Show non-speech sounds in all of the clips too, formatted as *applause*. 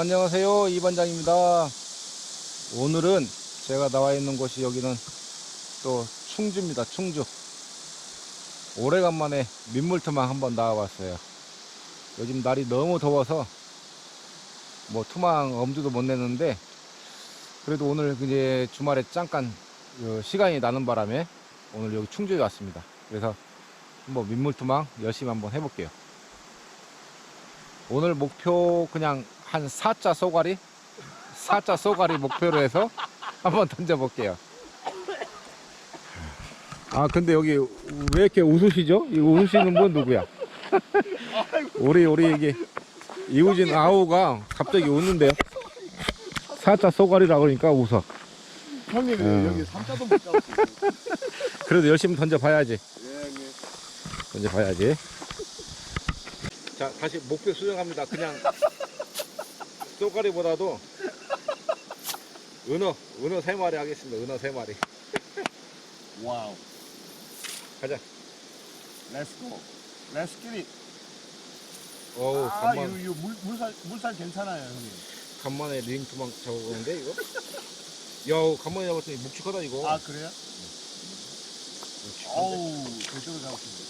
안녕하세요. 이반장입니다. 오늘은 제가 나와 있는 곳이 여기는 또 충주입니다. 충주. 오래간만에 민물투망 한번 나와봤어요. 요즘 날이 너무 더워서 뭐 투망 엄두도 못 내는데 그래도 오늘 이제 주말에 잠깐 어, 시간이 나는 바람에 오늘 여기 충주에 왔습니다. 그래서 한번 민물투망 열심히 한번 해볼게요. 오늘 목표 그냥 한 4자 쏘가리? 4자 쏘가리 목표로 해서 한번 던져볼게요. 아, 근데 여기 왜 이렇게 웃으시죠? 이 웃으시는 분 누구야? 우리, 우리 이게 이우진 아우가 갑자기 웃는데요. 4자 쏘가리라 그러니까 웃어. 형님 음. 여기 삼자도 못 잡았어요. 그래도 열심히 던져봐야지. 예, 형님. 던져봐야지. 자, 다시 목표 수정합니다. 그냥 쏘가리보다도 은어, 은어 세 마리 하겠습니다. 은어 세 마리. 와우. 가자. Let's go. Let's get it. 어우, 아, 간만, 이거 물, 물살, 물살 괜찮아요, 형님. 간만에 링 투망 잡아보는데, 이거? 야, 간만에 잡았더니 묵직하다, 이거. 아, 그래요? 묵직한데? 어우, 제대로 잡았습니다.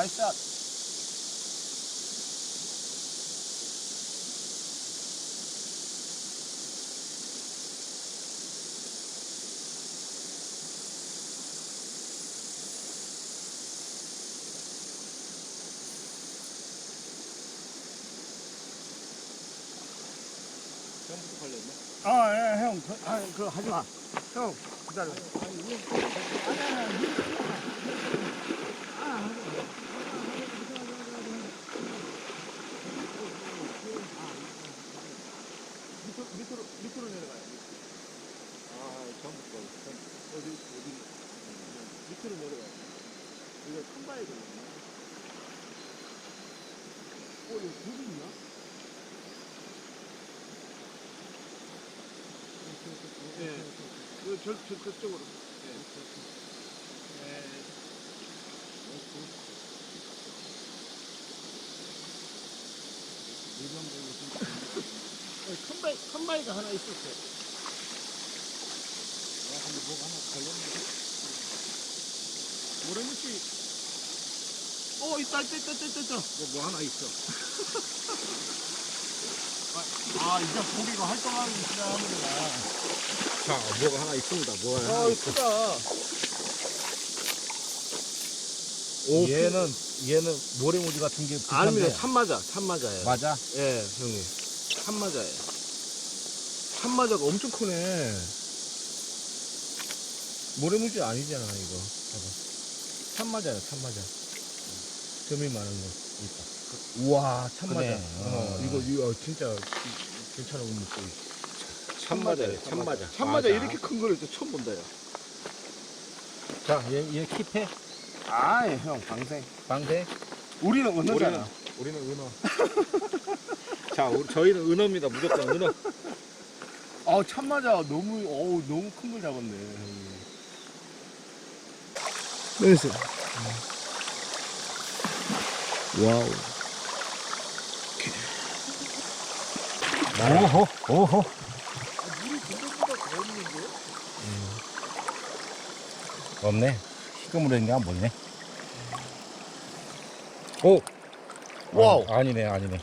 나이스 샷. 아, 예, 형. 그, 아, 그 하지 마. 형, 기다려. 밑으로, 밑으로, 밑으로 내려가요. 아, 처음부터 걸렸어. 어디, 어디, 밑으로 내려가요. 이거 큰 바위 걸렸네. 어, 이거 불이 있나? 예. 그, 저, 저, 저쪽으로. 큰 바위, 큰 바위가 하나 있었어요. 아, 근데 뭐가 하나 걸렸는데? 모래무치. 어, 있다, 있다, 있다, 있다, 있다. 뭐, 뭐 하나 있어. *laughs* 아, 이제 고기가 활동하기 시작하는구나. 자, 뭐가 하나 있습니다. 뭐가 하나 아, 있어. 크다. 오, 얘는, 얘는 모래무지 같은 게 아닙니다. 비싼데. 참마자, 참마자예요. 맞아? 예, 형님. 참마자예요. 참마자가 엄청 크네. 모래무지 아니잖아, 이거. 봐봐. 참마자야, 참마자. 점이 많은 거. 있다. 우와, 참마자. 어, 어. 이거, 이거 진짜 괜찮은 거 먹고. 참마자래, 참마자. 참마자 맞아. 이렇게 큰 거를 또 처음 본다, 야. 자, 얘, 얘 킵해. 아, 형, 방생. 방대. 우리는 언어잖아. 우리는 은어. *laughs* 자, 우리, 저희는 은어입니다. 무조건 은어. 아, 참마자 너무, 어우, 너무 큰 걸 잡았네. 그래서. 와우. 오호, 오호. 없네. 희금으로 안 보이네. 오! 와우. 아, 아니네, 아니네.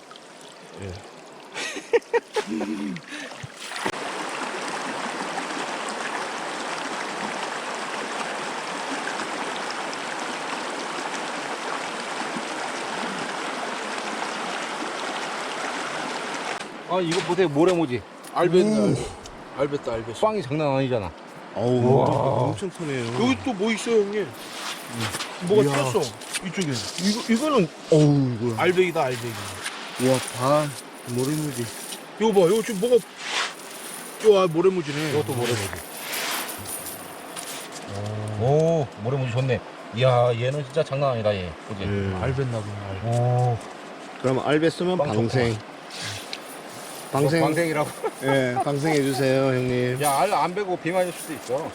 아, 이거 보세요. 모래모지. 알베다, 알베다, 알베. 빵이 장난 아니잖아. 어우. 엄청 크네요. 여기 또 뭐 있어요, 형님? 뭐가 이야. 튀었어, 이쪽에. 이거, 이거는, 어우, 이거. 알배기다, 알배기. 와, 반, 모래무지. 이거 봐, 이거 지금 뭐가 우와 모래무지네. 이것도 모래무지. 오, 모래무지 좋네. 이야, 얘는 진짜 장난 아니다, 얘. 그지? 예. 알겠나 보네. 알. 오, 그럼 알베 쓰면 빵 방생. 방생. 뭐 방생이라고. *laughs* 예, 방생해 주세요, 형님. 야, 알 안 베고 비만일 수도 있어.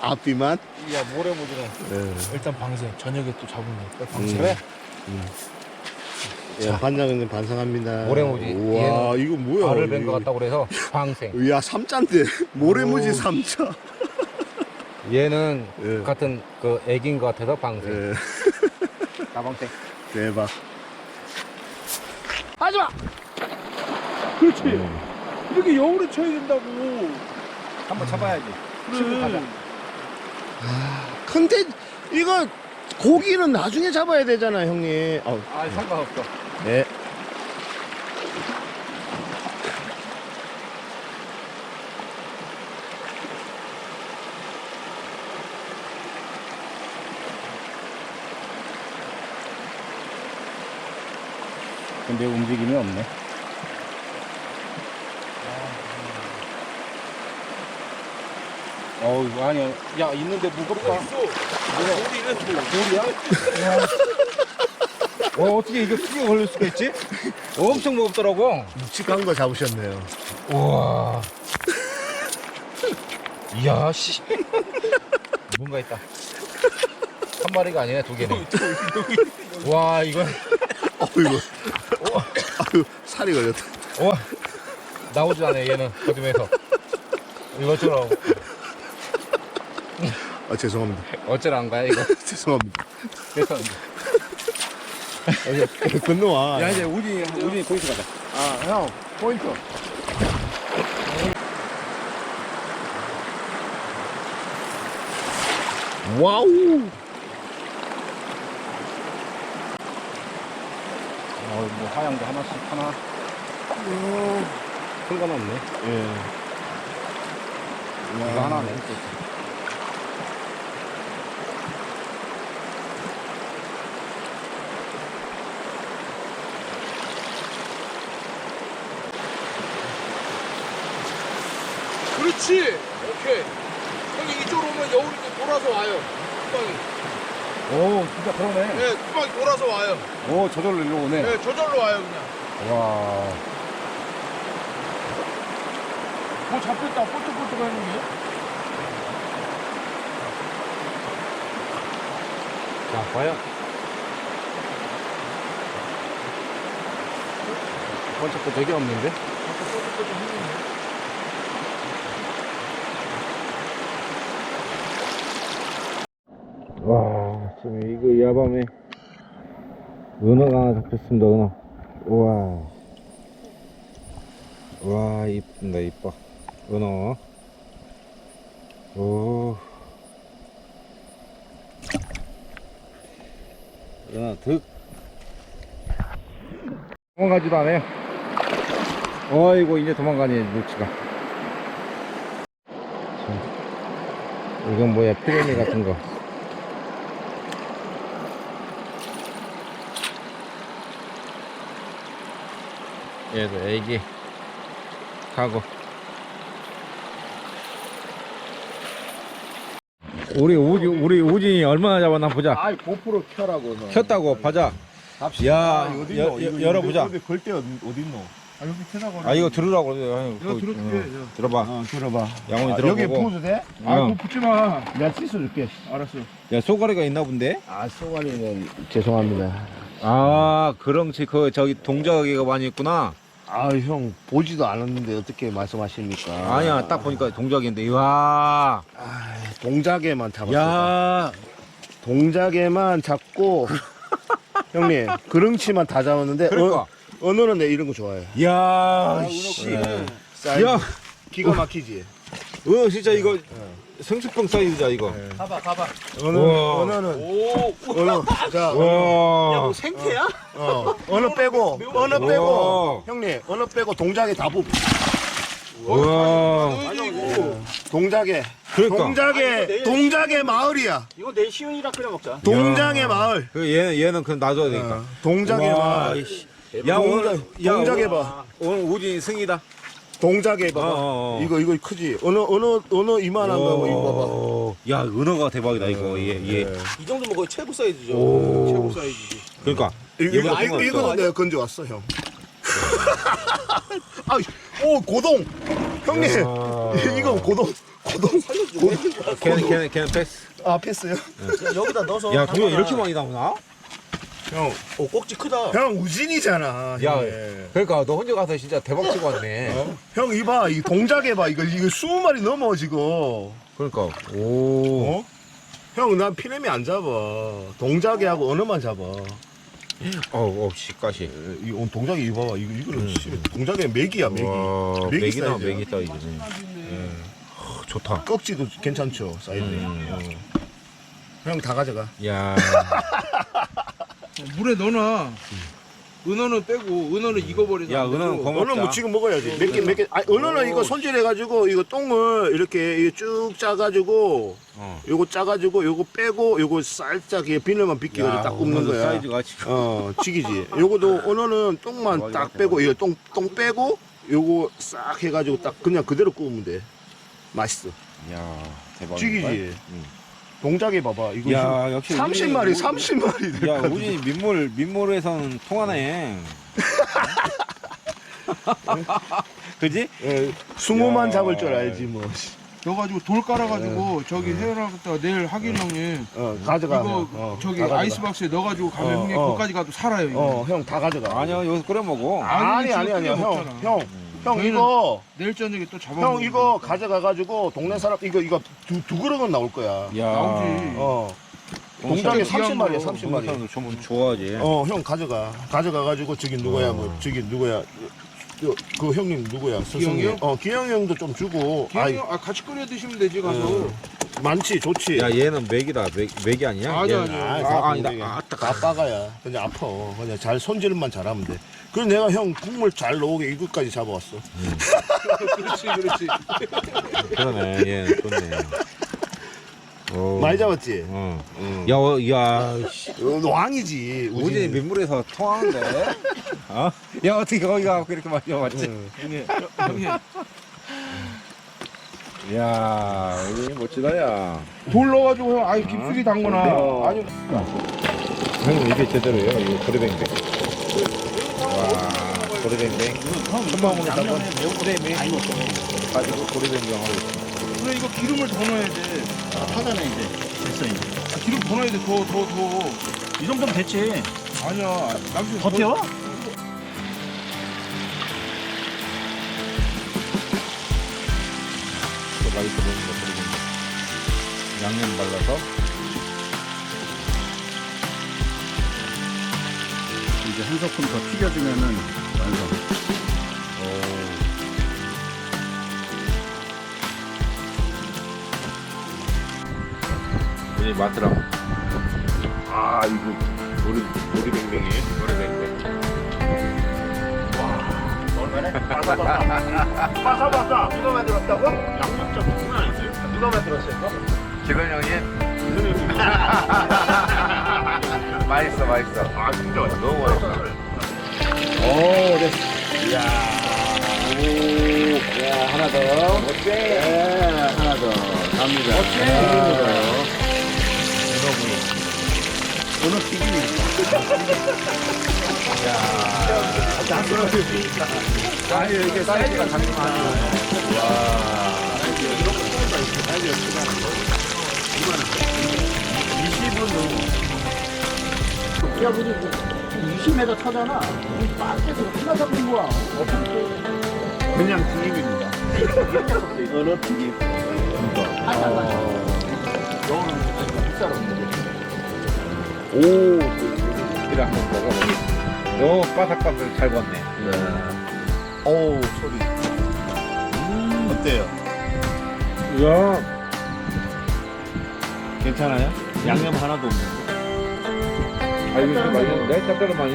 앞비만. *laughs* 야, 모래무지는. 예. 일단 방생. 저녁에 또 잡으면 또 방생. 그래? 예, 반장님 반성합니다. 모래무지. 우와, 이거 뭐야? 알을 뺀것 이거. 같다고 그래서 방생. 야, 삼자인데. *laughs* 모래무지 오. 삼자. 얘는 예. 같은 그 애기인 것 같아서 방생. 예, 나방생. 대박. 하지마! 그렇지. 음. 이렇게 여울에 쳐야 된다고. 한번 잡아야지. 치고 가자. 근데 이거 고기는 나중에 잡아야 되잖아, 형님. 어, 아, 상관없어. 네. 근데 움직임이 없네. 어우, 아니야. 야, 있는데 무겁다. 우리는 돌이야? 어, 어떻게 이거 튀겨 걸릴 수가 있지? 엄청 무겁더라고. 묵직한 거 잡으셨네요. 우와. 이야, 씨. 뭔가 있다. 한 마리가 아니네, 두 개네. 와, 이건, 어이구. 아유, 살이 걸렸다. 와. 나오지 않아, 얘는. 거dum에서. 이것처럼. 아, 죄송합니다. 어쩌란 거야, 이거. *laughs* 죄송합니다. 그래서. 건너와. 야, 이제 우진이, 우진이 포인트 가자. 아, 형, 포인트. 와우. 어, 뭐, 하양도 하나씩 하나. 큰건 없네. 예. 이거 하나네. 그렇지. 오케이. 형이 이쪽으로 오면 여울이 돌아서 와요. 구멍이. 오, 진짜 그러네. 네, 구멍이 돌아서 와요. 오, 저절로 일로 오네. 네, 저절로 와요 그냥. 와. 뭐 잡혔다. 뽀짝뽀짝 하는 게. 자, 과연. 번쩍도 되게 없는데? 와, 지금 이거 야밤에 은어가 하나 잡혔습니다, 은어. 우와. 와, 이쁜다, 이뻐. 은어. 오. 은어 득. 도망가지도 않아요. 어이구, 이제 도망가네, 물치가. 자, 이건 뭐야, 피레미 같은 거. 얘도 애기 가고 우리 우지 우리 우진이 얼마나 잡았나 보자 아이, 고프로 켜라고. 너. 켰다고 봐자 야 아, 어디 여-? 여- 이거 열어보자 어디 어디 있노? 아 여기 켜다가. 아 이거 들으라고 그래. 이거 그, 들어줄게. 어, 들어봐 어, 들어봐. 양훈이 아, 들어보고 여기 부어도 돼? 아, 어. 그거 붙지 마. 내가 씻어줄게. 알았어. 야 소가리가 있나 본데 아, 쏘가리는 죄송합니다. 아 그런지 그 저기 동작이가 많이 있구나 아, 형 보지도 않았는데 어떻게 말씀하십니까? 아니야 딱 보니까 동작인데 와 아, 동작에만 잡았어. 야, 동작에만 잡고 *laughs* 형님 그릉치만 다 잡았는데 그러니까. 어, 언어는 내 이런 거 좋아해. 야, 씨. 네. 야, 기가 막히지. 어, 진짜 이거 생수병 사이즈자 이거. 가봐, 가봐. 언어 우와. 언어는 오, 언어 *laughs* 자 와, 생태야? 어, 언어 *laughs* 빼고 언어 우와. 빼고 형님 언어 빼고 동작에 다 부. 와, 아니고. 동작에 그러니까. 동작에 동작의 마을이야. 이거 내일 시윤이랑 끓여 먹자. 동작의 마을. 그 얘는 얘는 그냥 놔줘야 되니까. 어, 동작의 와, 마을. 이씨. 야 동작- 오늘 야, 동작에 오늘- 봐. 오늘 우진이 승이다. 동작에 봐봐. 어, 어, 어. 이거 이거 크지. 어느 어느 어느 이만한 거 이거. 야 은어가 대박이다 이거 얘 얘. 네. 이 정도면 거의 최고 사이즈죠. 오. 최고 사이즈지. 그러니까 이거 얘보다 이거 큰 이거, 거는 내가 건져 왔어 형. *laughs* 아, 오 고동 형님 *laughs* 이거 고동 고동 고동 걔는 걔는 걔는 패스. 아 패스요? 여기다 넣어서. 야 동현 이렇게 많이 나오나? 형, 오 꼭지 크다. 형 우진이잖아. 야, 형이. 그러니까 너 혼자 가서 진짜 대박 치고 왔네. *laughs* 어? 형 이봐 이 동작에 봐 이거 이거 20마리 넘어 지금. 그러니까 오. 어? 형 난 피레미 안 잡아. 동작에 하고 언어만 잡아. 어우 없이 가시. 이 어, 동작이 이거 봐봐 이거 이거는 씨, 동작에 맥이야 맥이. 와 맥이 맥이나 사이즈야. 맥이 사이즈네. 어, 좋다. 꺽지도 괜찮죠 사이즈. 음. 어. 형다 가져가. 야. *laughs* 물에 넣어놔. 은어는 빼고 은어는 익어버리자. 야 은어는 거 언어 먹자. 뭐 지금 먹어야지. 몇 개 몇 개. 아 언어는 이거 손질해가지고 이거 똥을 이렇게 이거 쭉 짜가지고 어. 요거 짜가지고 요거 빼고 요거 살짝 이렇게 비늘만 비껴가지고 딱 굽는 거야. 사이즈가 지금. 어, 치기지. 요거도 언어는 똥만 대박이다, 딱 빼고 이거 똥, 똥 빼고 요거 싹 해가지고 딱 그냥 그대로 구우면 돼. 맛있어. 야 대박. 치기지. 응. 동작에 봐봐. 이거 야 역시 30마리, 우진이- 30마리. 야 우진이 민물 민물에서는 통하네. *laughs* 그지? 예, 숭어만 야. 잡을 줄 알지 뭐. 넣어가지고 돌 깔아가지고 저기 해놔갔다가 내일 하길 형님 어, 가져가. 이거 어, 저기 다 가져가. 아이스박스에 넣어가지고 가면 어, 형님 어. 거기까지 가도 살아요. 이거. 어, 형 다 가져가. 아니야 여기서 끓여 먹어. 아니, 아니, 아니, 아니야. 형. 형, 형 저희는 이거, 내일 저녁에 또 잡아. 형 이거 가져가가지고 동네 사람 이거 이거 두, 두 그릇은 나올 거야. 야. 나오지. 어, 귀한 30마리야, 거. 30마리. 사람들 좀 좋아하지. 어, 형 가져가. 가져가가지고 저기 누구야, 뭐 저기 누구야. 요, 그 형님 누구야? 스승이. 형? 어, 기영 형도 좀 주고. 기영이 형, 아 같이 끓여 드시면 되지 가서. 음. 많지, 좋지. 야 얘는 맥이다. 맥, 맥이 아니야? 아니, 얘는. 아니. 아이, 아, 다 아니다. 아, 다 빠가야. 그냥 아파. 그냥 잘 손질만 잘하면 돼. 그래서 내가 형 국물 잘 나오게 이것까지 잡아왔어. *laughs* 그렇지, 그렇지. 그러네. 얘는 좋네. 오. 많이 잡았지? 어. 응. 야, 어, 야, 씨. 어, 왕이지. 우진이 민물에서 통하는데? 어? 야, 어떻게 거기가 그렇게 많이 와봤지? 응. 형님, 형님 야, 우진이 멋지다, 야. 돌 넣어가지고 형 아니 깊숙이 담거나 어. 아니 형님, 이게 제대로예요. 이거 도리뱅뱅. 와, 도리뱅뱅. 한 방울에 담가 프레임이 가지고 도리뱅뱅 하고 있어. 그래 이거 기름을 더 넣어야 돼. 하잖아 이제 됐어 이제 아, 기름 더 넣어야 돼. 더 더 더. 이 정도면 됐지 아니야. 남친 더튀 양념 발라서. 이제 한 소끔 더 튀겨주면은 완성 오. 우진이 맛들어. 아, 이거 도리, 도리뱅뱅이에요? 도리뱅뱅. 바삭바삭. 누가 만들었다고? 양념장 누가 안 했어요? 누가 만들었어요? 기돈 형님. *laughs* 맛있어, 맛있어. 아, 진짜 맛있어. 너무 맛있어. 오, 됐어. 이야. 오, 야, 하나 더. 어때? 네, 하나 더. 갑니다. 어때? 오늘 튀김이 아니, 이렇게 사이즈가 작은 거 아니야. 야 우리 20m 타잖아 밖에서 하나 잡는 거야 그냥 튀김입니다. 어느 튀김 하나 가지고 너는 빅사람 오, 이래 한번 먹어보니. 오, 바삭바삭 잘 구웠네. 어우, 소리. 어때요? 이야. 괜찮아요? 양념 하나도 없는데. 아 이거 좀 많이 내가 짭짤한 많이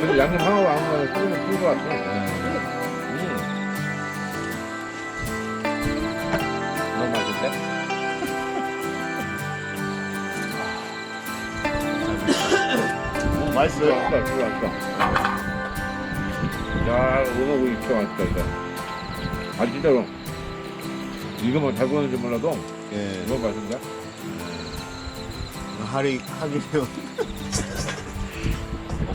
근데 양념 하나도 안 하면 쓰면 쓸것 같아 음. 너무 맛있는데? 오, 맛있어요. 맛있다 진짜 맛있다 야 오늘 고기 진짜 맛있다 진짜 아 진짜로 이거만 잘 구웠는지 몰라도 예. 너무 맛있다. 음. 음, 하리 하기요. *laughs*